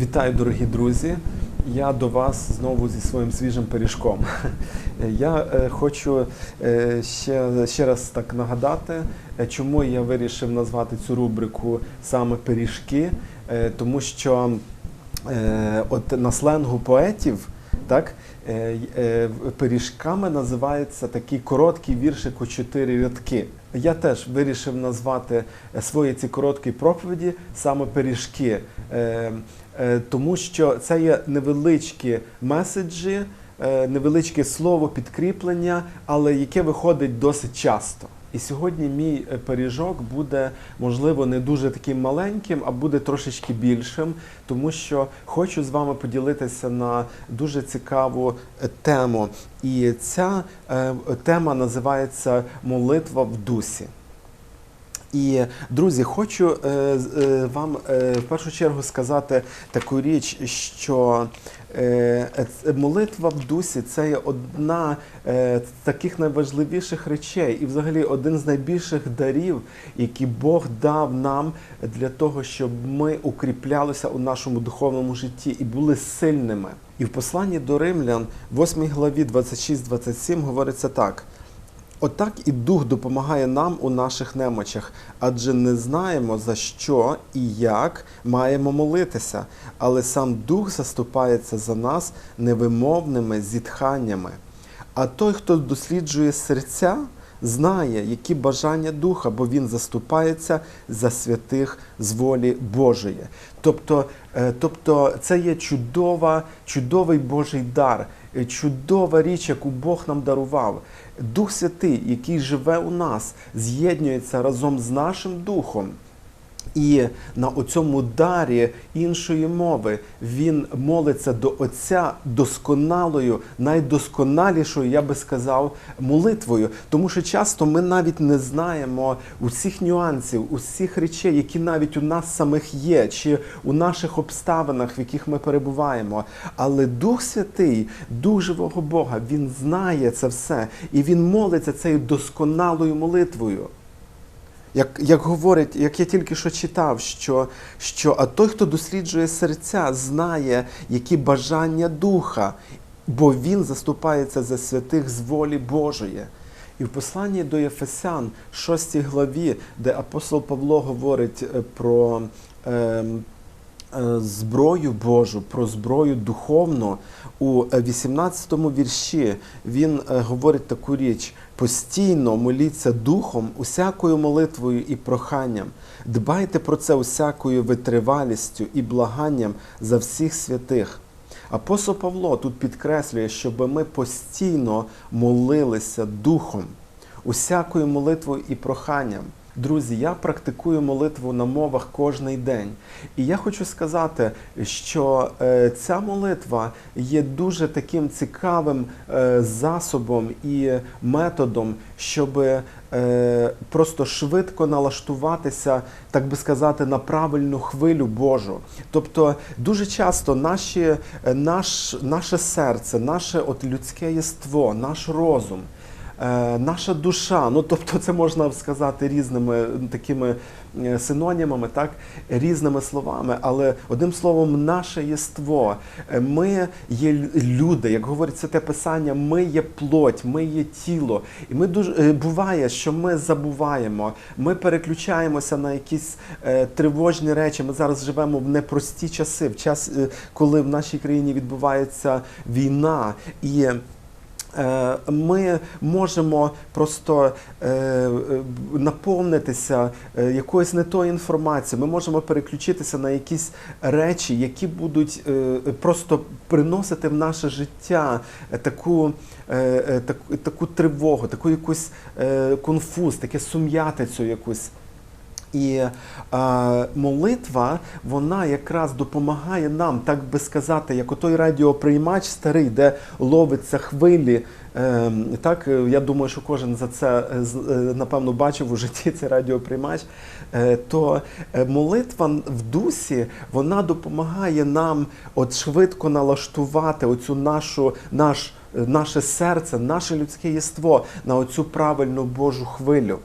Вітаю, дорогі друзі! Я до вас знову зі своїм свіжим пиріжком. Я е, хочу е, ще, ще раз так нагадати, е, чому я вирішив назвати цю рубрику саме пиріжки, тому що от на сленгу поетів, так, пиріжками називається такий короткий віршик у чотири рядки. Я теж вирішив назвати свої ці короткі проповіді саме пиріжки, тому що це є невеличкі меседжі, е, невеличке слово підкріплення, але яке виходить досить часто. І сьогодні мій е, пиріжок буде, можливо, не дуже таким маленьким, а буде трошечки більшим, тому що хочу з вами поділитися на дуже цікаву е, тему. І ця е, тема називається Молитва в дусі. І, друзі, хочу е, е, вам е, в першу чергу сказати таку річ, що е, молитва в дусі це є одна е, з таких найважливіших речей, і взагалі один з найбільших дарів, які Бог дав нам для того, щоб ми укріплялися у нашому духовному житті і були сильними. І в посланні до римлян, 8 главі 26-27, говориться так. Отак і Дух допомагає нам у наших немочах, адже не знаємо за що і як маємо молитися, але сам Дух заступається за нас невимовними зітханнями. А той, хто досліджує серця, знає, які бажання духа, бо він заступається за святих з волі Божої. Тобто, е, тобто це є чудова, чудовий Божий дар, чудова річ, яку Бог нам дарував. Дух Святий, який живе у нас, з'єднується разом з нашим духом. І на оцьому дарі іншої мови він молиться до Отця досконалою, найдосконалішою, я би сказав, молитвою. Тому що часто ми навіть не знаємо усіх нюансів, усіх речей, які навіть у нас самих є, чи у наших обставинах, в яких ми перебуваємо. Але Дух Святий, Дух живого Бога, він знає це все, і він молиться цією досконалою молитвою. Як, як говорить, як я тільки що читав, що, що а той, хто досліджує серця, знає, які бажання духа, бо він заступається за святих з волі Божої. І в посланні до Єфесян, 6 главі, де апостол Павло говорить е, про е, зброю Божу, про зброю духовну, у е, 18-му вірші він е, говорить таку річ: постійно моліться духом, усякою молитвою і проханням. Дбайте про це усякою витривалістю і благанням за всіх святих. Апостол Павло тут підкреслює, щоб ми постійно молилися духом, усякою молитвою і проханням. Друзі, я практикую молитву на мовах кожний день. І я хочу сказати, що е, ця молитва є дуже таким цікавим е, засобом і методом, щоб е, просто швидко налаштуватися, так би сказати, на правильну хвилю Божу. Тобто дуже часто наші, наш, наше серце, наше от людське єство, наш розум. Е, наша душа, ну тобто це можна сказати різними такими е, синонімами, так, різними словами, але одним словом, наше єство. Е, Ми є люди, як говорить це те писання, ми є плоть, ми є тіло. І ми дуже буває, що ми забуваємо, ми переключаємося на якісь тривожні речі. Ми зараз живемо в непрості часи, в час, коли в нашій країні відбувається війна. І ми можемо просто е, е, наповнитися е, якоюсь не тою інформацією. Ми можемо переключитися на якісь речі, які будуть е, просто приносити в наше життя е, таку, е, е, таку, таку тривогу, таку якусь е, конфуз, таке сум'ятицю якусь. І е, молитва, вона якраз допомагає нам, так би сказати, як отой радіоприймач старий, де ловиться хвилі. Е, так, я думаю, що кожен за це е, е, напевно бачив у житті цей радіоприймач. Е, то е, молитва в дусі вона допомагає нам от швидко налаштувати оцю нашу наш, е, наше серце, наше людське єство на оцю правильну Божу хвилю.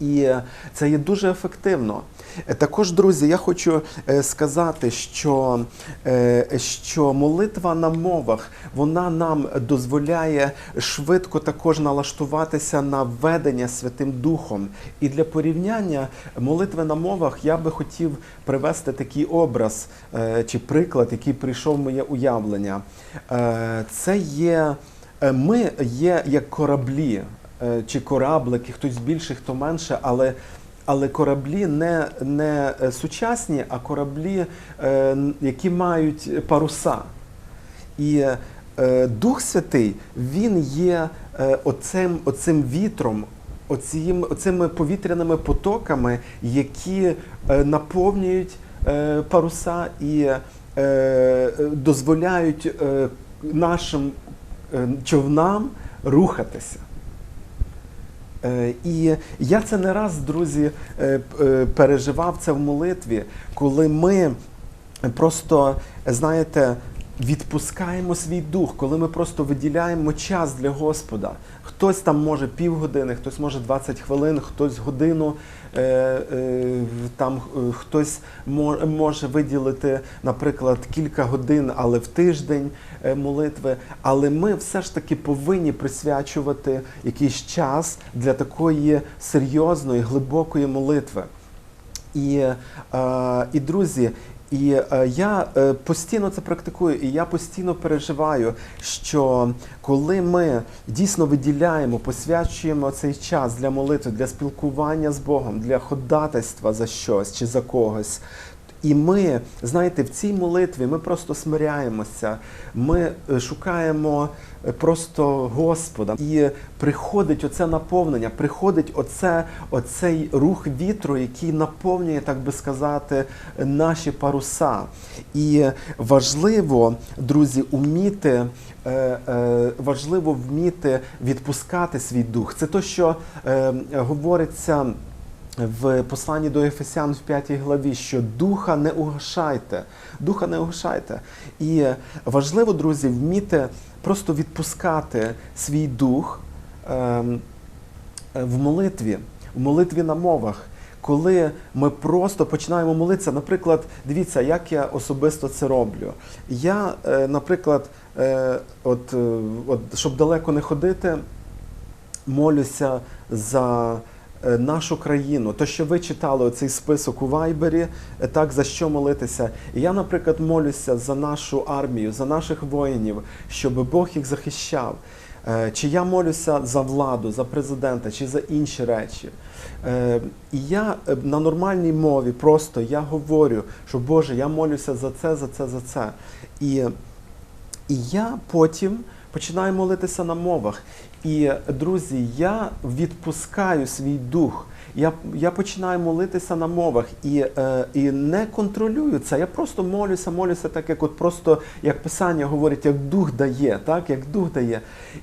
І е, це є дуже ефективно. Е, Також, друзі, я хочу е, сказати, що, що молитва на мовах вона нам дозволяє швидко також налаштуватися на ведення Святим Духом. І для порівняння молитви на мовах я би хотів привести такий образ чи приклад, який прийшов в моє уявлення. Це є ми є як кораблі чи кораблики, хтось більше, хто менше, але. Але кораблі не, не е, сучасні, а кораблі, е, які мають паруса. І е, Дух Святий, він є е, оцим, оцим вітром, оцім, оцими повітряними потоками, які е, наповнюють е, паруса і е, е, дозволяють е, нашим е, човнам рухатися. Е, І я це не раз, друзі, е, е, переживав це в молитві, коли ми просто, знаєте, відпускаємо свій дух, коли ми просто виділяємо час для Господа. Хтось там може півгодини, хтось може 20 хвилин, хтось годину, е, е, там е, хтось може виділити, наприклад, кілька годин, але в тиждень е, молитви. Але ми все ж таки повинні присвячувати якийсь час для такої серйозної, глибокої молитви. І, е, і друзі, і е, я е, постійно це практикую, і я постійно переживаю, що коли ми дійсно виділяємо, посвячуємо цей час для молитви, для спілкування з Богом, для ходатайства за щось чи за когось. І ми, знаєте, в цій молитві ми просто смиряємося, ми е, шукаємо е, просто Господа. І приходить оце наповнення, приходить оце, оцей рух вітру, який наповнює, так би сказати, наші паруса. І важливо, друзі, уміти, е, важливо вміти відпускати свій дух. Це то, що говориться в посланні до Ефесян в 5 главі, що духа не угашайте, духа не угашайте. І важливо, друзі, вміти просто відпускати свій дух ем, е, в молитві, в молитві на мовах. Коли ми просто починаємо молитися, наприклад, дивіться, як я особисто це роблю. Я, е, наприклад, е, от, от, щоб далеко не ходити, молюся за нашу країну. То, що ви читали оцей список у Вайбері, е, так за що молитися. І я, наприклад, молюся за нашу армію, за наших воїнів, щоб Бог їх захищав. Е, Чи я молюся за владу, за президента, чи за інші речі. Е, І я е, на нормальній мові просто я говорю, що Боже, я молюся за це, за це, за це. І і я потім починаю молитися на мовах. І, друзі, я відпускаю свій дух. Я, я починаю молитися на мовах і, е, і не контролюю це. Я просто молюся, молюся, так як от просто як Писання говорить, як дух дає, так, як дух дає.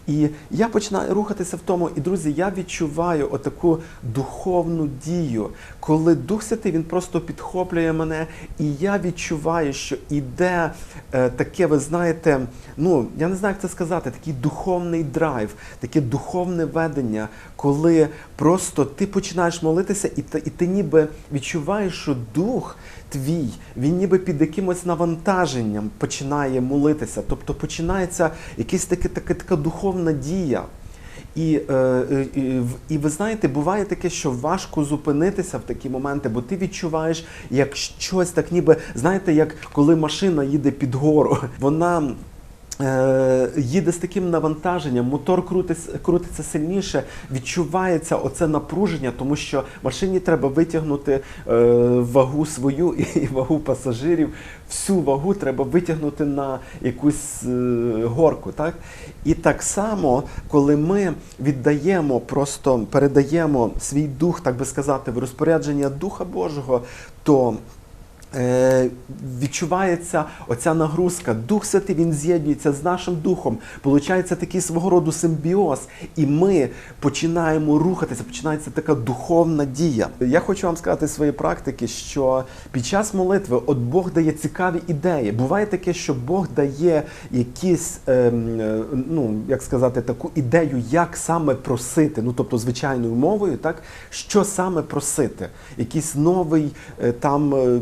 І я починаю рухатися в тому. І, друзі, я відчуваю отаку духовну дію, коли Дух Святий він просто підхоплює мене, і я відчуваю, що іде е, таке, ви знаєте, ну я не знаю, як це сказати, такий духовний драйв, таке духовне ведення, коли просто ти починаєш молитися, і ти, і ти ніби відчуваєш, що дух твій, він ніби під якимось навантаженням починає молитися. Тобто починається якась таке, таке, така духовна дія. І, е, е, і, і ви знаєте, буває таке, що важко зупинитися в такі моменти, бо ти відчуваєш, як щось так, ніби знаєте, як коли машина їде під гору, вона. Е, Їде з таким навантаженням, мотор крутиться, крутиться сильніше, відчувається оце напруження, тому що машині треба витягнути е, вагу свою і вагу пасажирів. Всю вагу треба витягнути на якусь е, горку. Так? І так само, коли ми віддаємо, просто передаємо свій дух, так би сказати, в розпорядження Духа Божого, то відчувається оця нагрузка. Дух Святий він з'єднується з нашим духом. Получається такий свого роду симбіоз, і ми починаємо рухатися. Починається така духовна дія. Я хочу вам сказати з своєї практики, що під час молитви от Бог дає цікаві ідеї. Буває таке, що Бог дає якісь, ем, е, ну як сказати, таку ідею, як саме просити, ну тобто звичайною мовою, так що саме просити, якийсь новий е, там. е,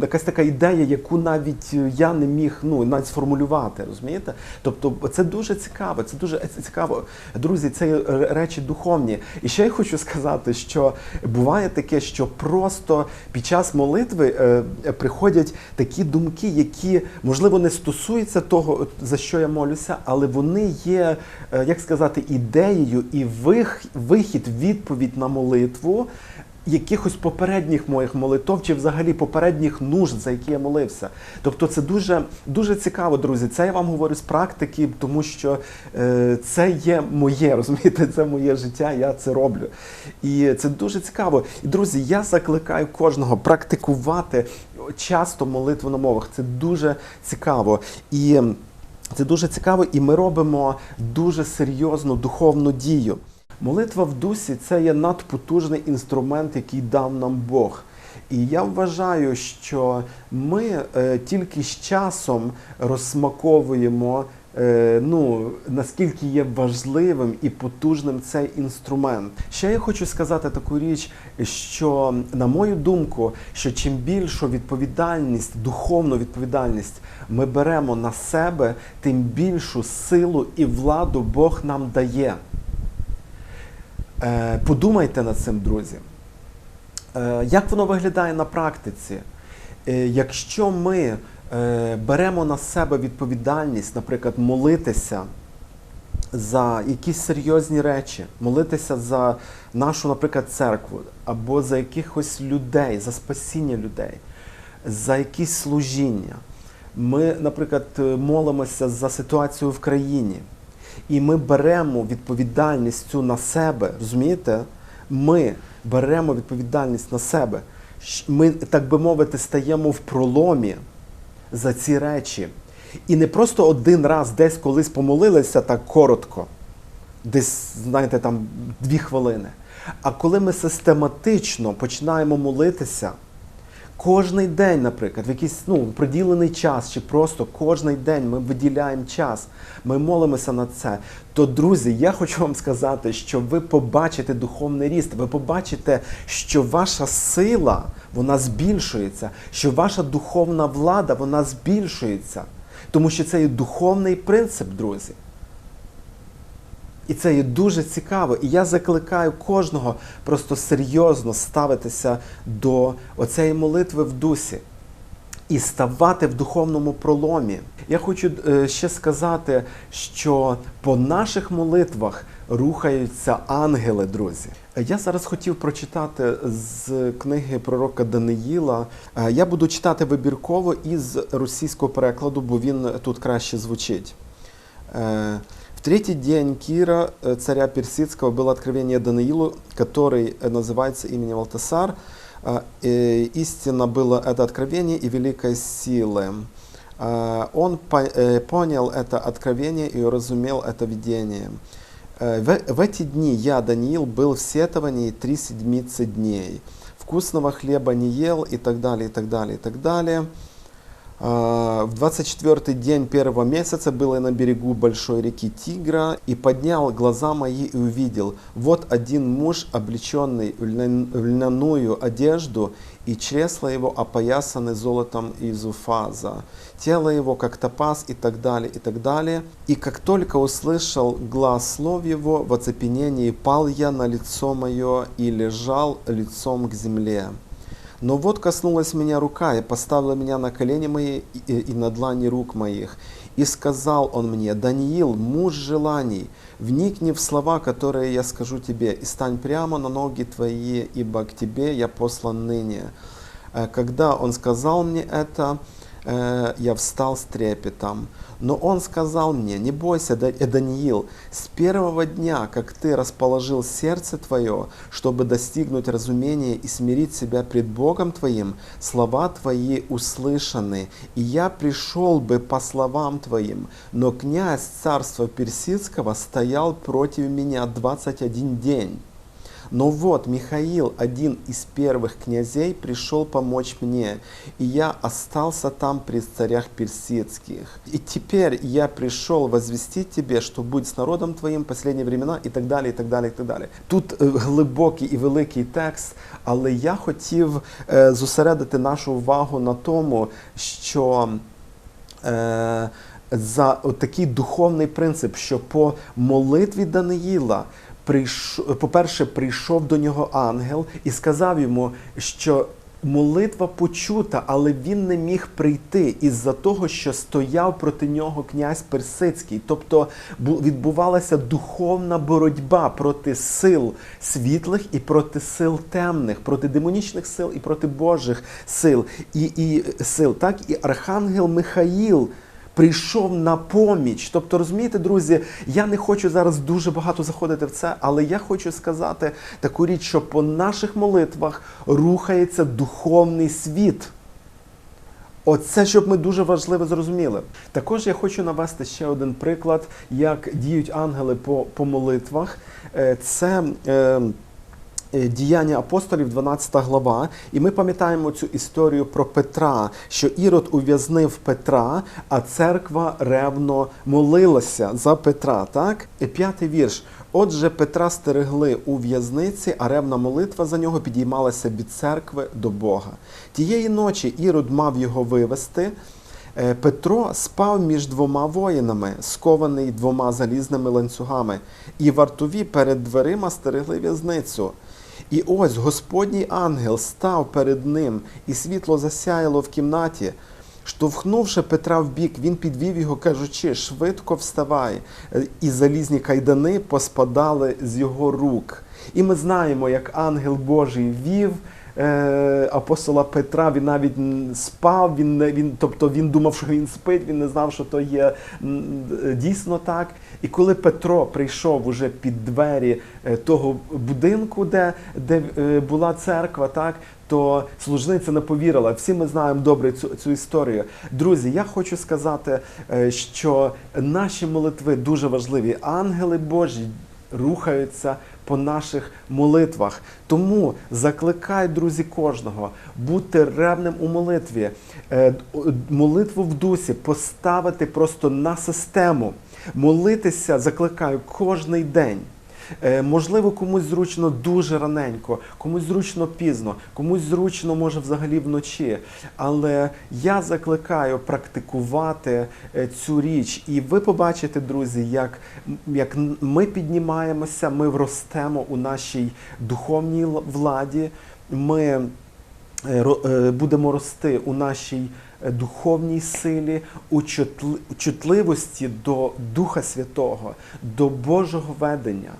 якась така ідея, яку навіть е, я не міг ну навіть сформулювати, розумієте? Тобто, це дуже цікаво, це дуже цікаво. Друзі, це речі духовні. І ще я хочу сказати, що буває таке, що просто під час молитви е, е, приходять такі думки, які можливо не стосуються того, за що я молюся, але вони є, е, як сказати, ідеєю і вих, вихід, відповідь на молитву якихось попередніх моїх молитов чи взагалі попередніх нужд, за які я молився. Тобто це дуже, дуже цікаво, друзі. Це я вам говорю з практики, тому що е, це є моє, розумієте, це моє життя, я це роблю. І це дуже цікаво. І друзі, я закликаю кожного практикувати часто молитву на мовах. Це дуже цікаво. І це дуже цікаво, і ми робимо дуже серйозну духовну дію. Молитва в дусі це є надпотужний інструмент, який дав нам Бог. І я вважаю, що ми е, тільки з часом розсмаковуємо, е, ну, наскільки є важливим і потужним цей інструмент. Ще я хочу сказати таку річ, що, на мою думку, що чим більшу відповідальність, духовну відповідальність ми беремо на себе, тим більшу силу і владу Бог нам дає. Е, Подумайте над цим, друзі. Е, Як воно виглядає на практиці? Е, Якщо ми беремо на себе відповідальність, наприклад, молитися за якісь серйозні речі, молитися за нашу, наприклад, церкву, або за якихось людей, за спасіння людей, за якісь служіння. Ми, наприклад, молимося за ситуацію в країні. І ми беремо відповідальність цю на себе, розумієте? Ми беремо відповідальність на себе. Ми, так би мовити, стаємо в проломі за ці речі. І не просто один раз десь колись помолилися так коротко, десь, знаєте, там дві хвилини. А коли ми систематично починаємо молитися, Кожний день, наприклад, в якийсь ну, приділений час, чи просто кожний день ми виділяємо час, ми молимося на це. То, друзі, я хочу вам сказати, що ви побачите духовний ріст, ви побачите, що ваша сила вона збільшується, що ваша духовна влада вона збільшується. Тому що це є духовний принцип, друзі. І це є дуже цікаво. І я закликаю кожного просто серйозно ставитися до оцеї молитви в дусі і ставати в духовному проломі. Я хочу е, ще сказати, що по наших молитвах рухаються ангели, друзі. Е, Я зараз хотів прочитати з книги пророка Даниїла. Е, Я буду читати вибірково із російського перекладу, бо він тут краще звучить. Третий день Кира, э, царя персидского, было откровение Даниилу, который э, называется именем Валтасар. А, э, Истинно было это откровение и великой силы. Он по- понял это откровение и уразумел это видение. В эти дни я, Даниил, был в сетовании три седмицы дней. Вкусного хлеба не ел и так далее, и так далее, и так далее. А, В 24-й день первого месяца был я на берегу большой реки Тигра и поднял глаза мои и увидел, вот один муж, облеченный в льняную одежду, и чресла его опоясаны золотом из уфаза, тело его как топаз и так далее, и так далее. И как только услышал глаз слов его, в оцепенении пал я на лицо мое и лежал лицом к земле. Но вот коснулась меня рука и поставила меня на колени мои и, и на длани рук моих. И сказал он мне, Даниил, муж желаний, вникни в слова, которые я скажу тебе, и стань прямо на ноги твои, ибо к тебе я послан ныне. Э, Когда он сказал мне это, э, я встал с трепетом. Но он сказал мне, не бойся, Да- э, Даниил, с первого дня, как ты расположил сердце твое, чтобы достигнуть разумения и смирить себя пред Богом твоим, слова твои услышаны, и я пришел бы по словам твоим, но князь царства персидского стоял против меня 21 день. Но вот Михаил, один из первых князей, пришел помочь мне, и я остался там при царях персидских. И теперь я пришел возвестить тебе, что будь с народом твоїм последні времена, і так далі, і так далі, і так далі. Тут е, глибокий і великий текст, але я хотів е, зосередити нашу увагу на тому, що е, за такий духовний принцип, що по молитві Даниїла по-перше, прийшов до нього ангел і сказав йому, що молитва почута, але він не міг прийти із-за того, що стояв проти нього князь Персидський. Тобто відбувалася духовна боротьба проти сил світлих і проти сил темних, проти демонічних сил і проти Божих сил і, і сил. Так і архангел Михаїл прийшов на поміч. Тобто, розумієте, друзі, я не хочу зараз дуже багато заходити в це, але я хочу сказати таку річ, що по наших молитвах рухається духовний світ. Оце, щоб ми дуже важливо зрозуміли. Також я хочу навести ще один приклад, як діють ангели по, по молитвах. Е, Це е, Діяння апостолів, 12 глава, і ми пам'ятаємо цю історію про Петра, що Ірод ув'язнив Петра, а церква ревно молилася за Петра. Так? П'ятий вірш. Отже, Петра стерегли у в'язниці, а ревна молитва за нього підіймалася від церкви до Бога. Тієї ночі Ірод мав його вивести. Е, Петро спав між двома воїнами, скований двома залізними ланцюгами, і вартові перед дверима стерегли в'язницю. І ось Господній ангел став перед ним, і світло засяяло в кімнаті. Штовхнувши Петра в бік, він підвів його, кажучи, швидко вставай. І залізні кайдани поспадали з його рук. І ми знаємо, як ангел Божий вів апостола Петра, він навіть спав, він, він, тобто він думав, що він спить, він не знав, що то є е, дійсно так. І коли Петро прийшов уже під двері е, того будинку, де, де е, була церква, так, то служниця не повірила. Всі ми знаємо добре цю, цю історію. Друзі, я хочу сказати, е, що наші молитви дуже важливі. Ангели Божі рухаються по наших молитвах. Тому закликай, друзі, кожного бути ревним у молитві, Е, молитву в дусі поставити просто на систему, молитися, закликаю кожний день. Е, Можливо, комусь зручно дуже раненько, комусь зручно пізно, комусь зручно може взагалі вночі. Але я закликаю практикувати е, цю річ. І ви побачите, друзі, як, як ми піднімаємося, ми ростемо у нашій духовній владі. Ми е, будемо рости у нашій духовній силі, у чутливості до Духа Святого, до Божого ведення.